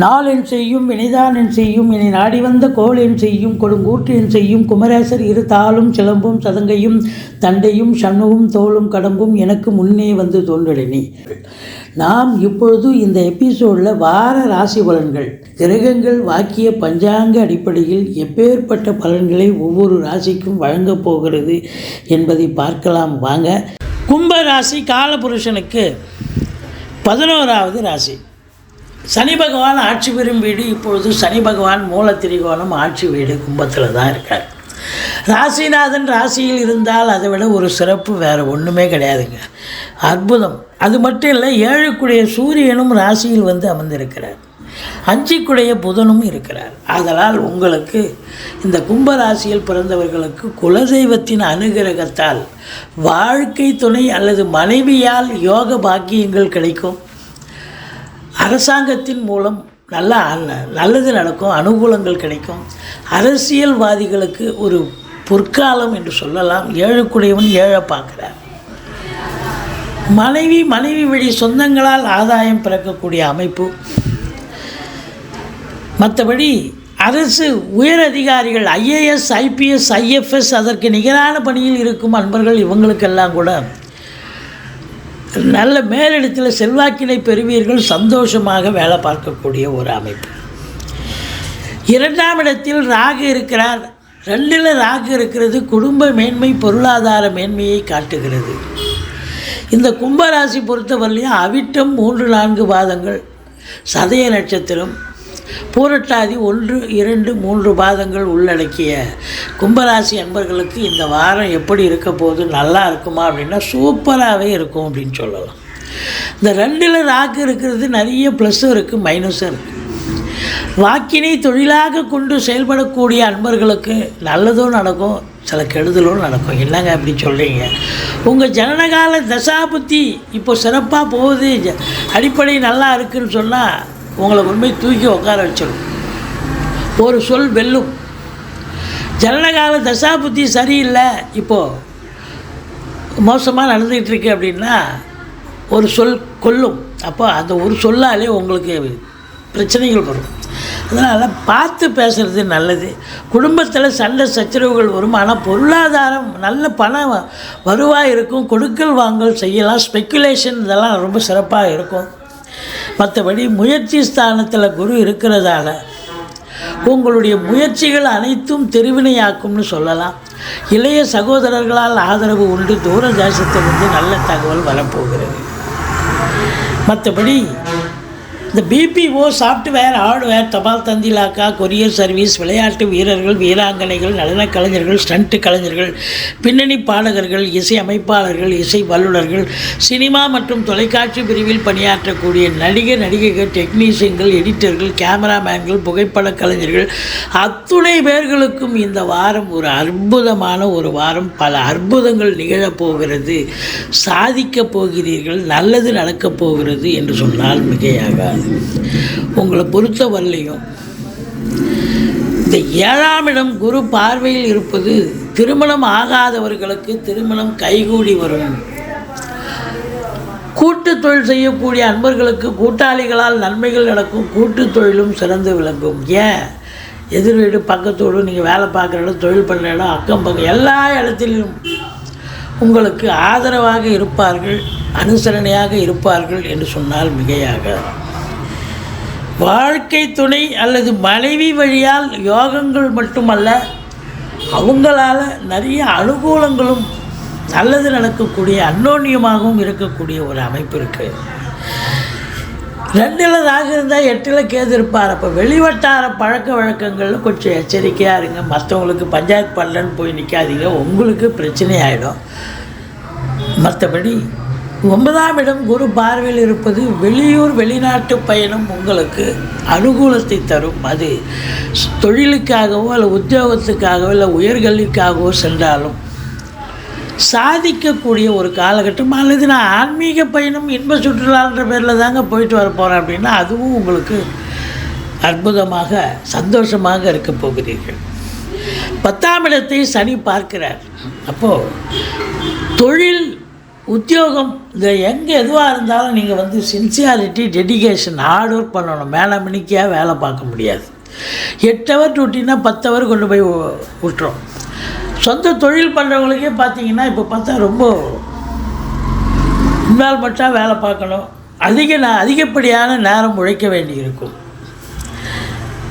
நாளென் செய்யும் வினைதானென் செய்யும் இனி நாடி வந்த கோளென் செய்யும் கொடுங்கூற்றென் செய்யும் குமரேசர் இரு தாளும் சிலம்பும் சதங்கையும் தண்டையும் சண்முகும் தோளும் கடம்பும் எனக்கு முன்னே வந்து தோன்றலினி நாம் இப்பொழுது இந்த எபிசோடில் வார ராசி பலன்கள் கிரகங்கள் வாக்கிய பஞ்சாங்க அடிப்படையில் எப்பேற்பட்ட பலன்களை ஒவ்வொரு ராசிக்கும் வழங்கப் போகிறது என்பதை பார்க்கலாம். வாங்க கும்ப ராசி காலபுருஷனுக்கு பதினோராவது ராசி. சனி பகவான் ஆட்சி பெறும் வீடு இப்பொழுது சனி பகவான் மூல திரிகோணம் ஆட்சி வீடு கும்பத்தில் தான் இருக்கார். ராசிநாதன் ராசியில் இருந்தால் அதை விட ஒரு சிறப்பு வேறு ஒன்றுமே கிடையாதுங்க. அற்புதம். அது மட்டும் இல்லை ஏழுக்குடைய சூரியனும் ராசியில் வந்து அமர்ந்திருக்கிறார். அஞ்சுக்குடைய புதனும் இருக்கிறார். ஆதலால் உங்களுக்கு இந்த கும்ப ராசியில் பிறந்தவர்களுக்கு குலதெய்வத்தின் அனுகிரகத்தால் வாழ்க்கை துணை அல்லது மனைவியால் யோக பாக்கியங்கள் கிடைக்கும். அரசாங்கத்தின் மூலம் நல்லா நல்லது நடக்கும் அனுகூலங்கள் கிடைக்கும். அரசியல்வாதிகளுக்கு ஒரு பொற்காலம் என்று சொல்லலாம். ஏழுக்குடையவன் ஏழை பார்க்குறார். மனைவி மனைவி வழி சொந்தங்களால் ஆதாயம் பிறக்கக்கூடிய அமைப்பு. மற்றபடி அரசு உயர் அதிகாரிகள் ஐஏஎஸ் ஐபிஎஸ் ஐஎஃப்எஸ் அதற்கு நிகரான பணியில் இருக்கும் அன்பர்கள் இவங்களுக்கெல்லாம் கூட நல்ல மேலிடத்தில் செல்வாக்கினை பெறுவீர்கள் சந்தோஷமாக வேலை பார்க்கக்கூடிய ஒரு அமைப்பு. இரண்டாம் இடத்தில் ராகு இருக்கிறார். ரெண்டில் ராகு இருக்கிறது குடும்ப மேன்மை பொருளாதார மேன்மையை காட்டுகிறது. இந்த கும்பராசி பொறுத்தவரையிலையும் அவிட்டம் மூன்று நான்கு பாதங்கள் சதய நட்சத்திரம் பூரட்டாதி ஒன்று இரண்டு மூன்று பாதங்கள் உள்ளடக்கிய கும்பராசி அன்பர்களுக்கு இந்த வாரம் எப்படி இருக்க போகுது நல்லா இருக்குமா அப்படின்னா சூப்பராகவே இருக்கும் அப்படின்னு சொல்லலாம். இந்த ரெண்டில் ராக்கு இருக்கிறது நிறைய ப்ளஸ்ஸும் இருக்குது மைனஸும் இருக்குது வாக்கினை தொழிலாக கொண்டு செயல்படக்கூடிய அன்பர்களுக்கு நல்லதும் நடக்கும் சில கெடுதலும் நடக்கும். என்னங்க அப்படி சொல்கிறீங்க உங்கள் ஜனனகால தசாபுத்தி இப்போ சிறப்பாக போகுது ஜ- அடிப்படை நல்லா இருக்குன்னு சொன்னால் உங்களை கொண்டு போய் தூக்கி உட்கார வச்சிடும் ஒரு சொல் வெல்லும். ஜனனகால தசாபுத்தி சரியில்லை. இப்போது மோசமாக நடந்துக்கிட்டு இருக்கு அப்படின்னா ஒரு சொல் கொல்லும். அப்போ அந்த ஒரு சொல்லாலே உங்களுக்கு பிரச்சனைகள் வரும். அதனால் பார்த்து பேசுகிறது நல்லது. குடும்பத்தில் சண்டை சச்சரவுகள் வரும். ஆனால் பொருளாதாரம் நல்ல பணம் வருவாய் இருக்கும். கொடுக்கல் வாங்கல் செய்யலாம். ஸ்பெக்குலேஷன் இதெல்லாம் ரொம்ப சிறப்பாக இருக்கும். மற்றபடி முயற்சி ஸ்தானத்தில் குரு இருக்கிறதால உங்களுடைய முயற்சிகள் அனைத்தும் தெருவினையாக்கும்னு சொல்லலாம். இளைய சகோதரர்களால் ஆதரவு உண்டு. தூர தேசத்திலிருந்து நல்ல தகவல் வரப்போகிறது. மற்றபடி இந்த பிபிஓ சாஃப்ட்வேர் ஹார்ட்வேர் தபால் தந்திலாக்கா கொரியர் சர்வீஸ் விளையாட்டு வீரர்கள் வீராங்கனைகள் நடன கலைஞர்கள் ஸ்டண்ட் கலைஞர்கள் பின்னணி பாடகர்கள் இசை அமைப்பாளர்கள் இசை வல்லுநர்கள் சினிமா மற்றும் தொலைக்காட்சி பிரிவில் பணியாற்றக்கூடிய நடிகர் நடிகைகள் டெக்னீஷியன்கள் எடிட்டர்கள் கேமராமேன்கள் புகைப்பட கலைஞர்கள் அத்துணை பேர்களுக்கும் இந்த வாரம் ஒரு அற்புதமான ஒரு வாரம். பல அற்புதங்கள் நிகழப் போகிறது. சாதிக்கப் போகிறீர்கள். நல்லது நடக்கப் போகிறது என்று சொன்னால் மிகையாகாது. உங்களை பொறுத்த வரலையும் இந்த ஏழாம் இடம் குரு பார்வையில் இருப்பது திருமணம் ஆகாதவர்களுக்கு திருமணம் கைகூடி வரும். கூட்டு தொழில் செய்யக்கூடிய அன்பர்களுக்கு கூட்டாளிகளால் நன்மைகள் நடக்கும் கூட்டு தொழிலும் சிறந்து விளங்கும். ஏன்? எதிர் வீடு பக்கத்தோடு நீங்கள் வேலை பார்க்குற இடம் தொழில் பண்ணுற இடம் அக்கம் பக்கம் எல்லா இடத்திலும் உங்களுக்கு ஆதரவாக இருப்பார்கள் அனுசரணையாக இருப்பார்கள் என்று சொன்னால் மிகையாக. வாழ்க்கை துணை அல்லது மனைவி வழியால் யோகங்கள் மட்டுமல்ல அவங்களால நிறைய அனுகூலங்களும் நல்லது நடக்கக்கூடிய அன்னோன்யமாகவும் இருக்கக்கூடிய ஒரு அமைப்பு இருக்குது ரெண்டில் ராகு இருந்தால் எட்டில் கேது இருப்பார். அப்போ வெளிவட்டார பழக்க வழக்கங்களில் கொஞ்சம் எச்சரிக்கையாக இருங்க. மற்றவங்களுக்கு பஞ்சாயத்து பண்ணலன்னு போய் நிற்காதீங்க உங்களுக்கு பிரச்சனை ஆகிடும் மற்றபடி ஒன்பதாம் இடம் குரு பார்வையில் இருப்பது வெளியூர் வெளிநாட்டு பயணம் உங்களுக்கு அனுகூலத்தை தரும். அது தொழிலுக்காகவோ அல்ல உத்தியோகத்துக்காகவோ இல்லை உயர்கல்விக்காகவோ சென்றாலும் சாதிக்கக்கூடிய ஒரு காலகட்டம் அல்லது நான் ஆன்மீக பயணம் இன்ப சுற்றுலான்ற பேரில் தாங்க போயிட்டு வர போகிறேன் அப்படின்னா அதுவும் உங்களுக்கு அற்புதமாக சந்தோஷமாக இருக்க போகிறீர்கள். பத்தாம் இடத்தை சனி பார்க்கிறார். அப்போது தொழில் உத்தியோகம் இந்த எங்கே எதுவாக இருந்தாலும் நீங்கள் வந்து சின்சியாரிட்டி டெடிகேஷன் ஹார்ட் ஒர்க் பண்ணணும். மேலே மணிக்காக வேலை பார்க்க முடியாது. எட்டு ஹவர் டூட்டின்னா பத்து ஹவர் கொண்டு போய் வி- விட்டுரும். சொந்த தொழில் பண்ணுறவங்களுக்கே பார்த்தீங்கன்னா இப்போ பார்த்தா ரொம்ப இன்வால்மெண்ட்டாக வேலை பார்க்கணும். அதிக நான் அதிகப்படியான நேரம் உழைக்க வேண்டியிருக்கும்.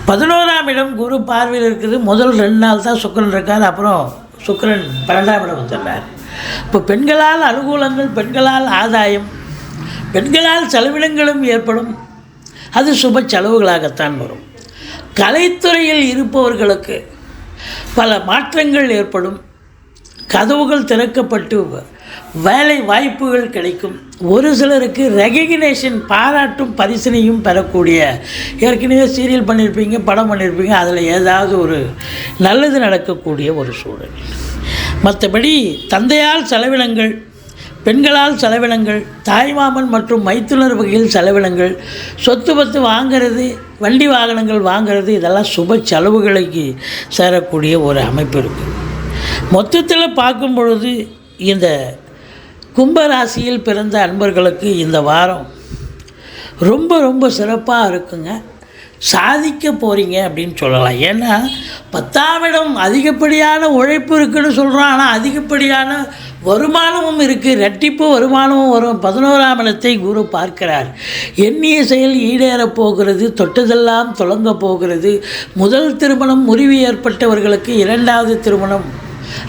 பதினோராம் இடம் குரு பார்வையில் இருக்குது. முதல் ரெண்டு நாள் தான் சுக்கரன் இருக்கார். அப்புறம் சுக்கரன் பன்னெண்டாம் இடம் வந்துடுறார். இப்போ பெண்களால் அனுகூலங்கள் பெண்களால் ஆதாயம் பெண்களால் செலவினங்களும் ஏற்படும். அது சுப செலவுகளாகத்தான் வரும். கலைத்துறையில் இருப்பவர்களுக்கு பல மாற்றங்கள் ஏற்படும். கதவுகள் திறக்கப்பட்டு வேலை வாய்ப்புகள் கிடைக்கும். ஒரு சிலருக்கு ரெகக்னேஷன் பாராட்டும் பரிசனையும் பெறக்கூடிய ஏற்கனவே சீரியல் பண்ணியிருப்பீங்க படம் பண்ணியிருப்பீங்க அதில் ஏதாவது ஒரு நல்லது நடக்கக்கூடிய ஒரு சூழல். மற்றபடி தந்தையால் செலவினங்கள் பெண்களால் செலவினங்கள் தாய்மாமன் மற்றும் மைத்துனர் வகையில் செலவினங்கள் சொத்து பத்து வாங்கிறது வண்டி வாகனங்கள் வாங்கிறது இதெல்லாம் சுப செலவுகளுக்கு சேரக்கூடிய ஒரு அமைப்பு இருக்குது மொத்தத்தில் பார்க்கும் பொழுது இந்த கும்பராசியில் பிறந்த அன்பர்களுக்கு இந்த வாரம் ரொம்ப ரொம்ப சிறப்பாக இருக்குங்க. சாதிக்க போகிறீங்க அப்படின்னு சொல்லலாம். ஏன்னா பத்தாம் இடம் அதிகப்படியான உழைப்பு இருக்குன்னு சொல்கிறோம் ஆனால் அதிகப்படியான வருமானமும் இருக்குது ரெட்டிப்பு வருமானமும் வரும். பதினோராம் இடத்தை குரு பார்க்கிறார். எண்ணிய செயல் ஈடேறப் போகிறது. தொட்டதெல்லாம் தொடங்க போகிறது. முதல் திருமணம் முறிவு ஏற்பட்டவர்களுக்கு இரண்டாவது திருமணம்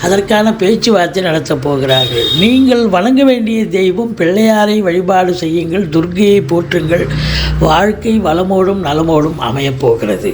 அதற்கான பேச்சுவார்த்தை நடத்தப் போகிறார்கள். நீங்கள் வணங்க வேண்டிய தெய்வம் பிள்ளையாரை வழிபாடு செய்யுங்கள் துர்கையை போற்றுங்கள் வாழ்க்கை வளமோடும் நலமோடும் அமையப் போகிறது.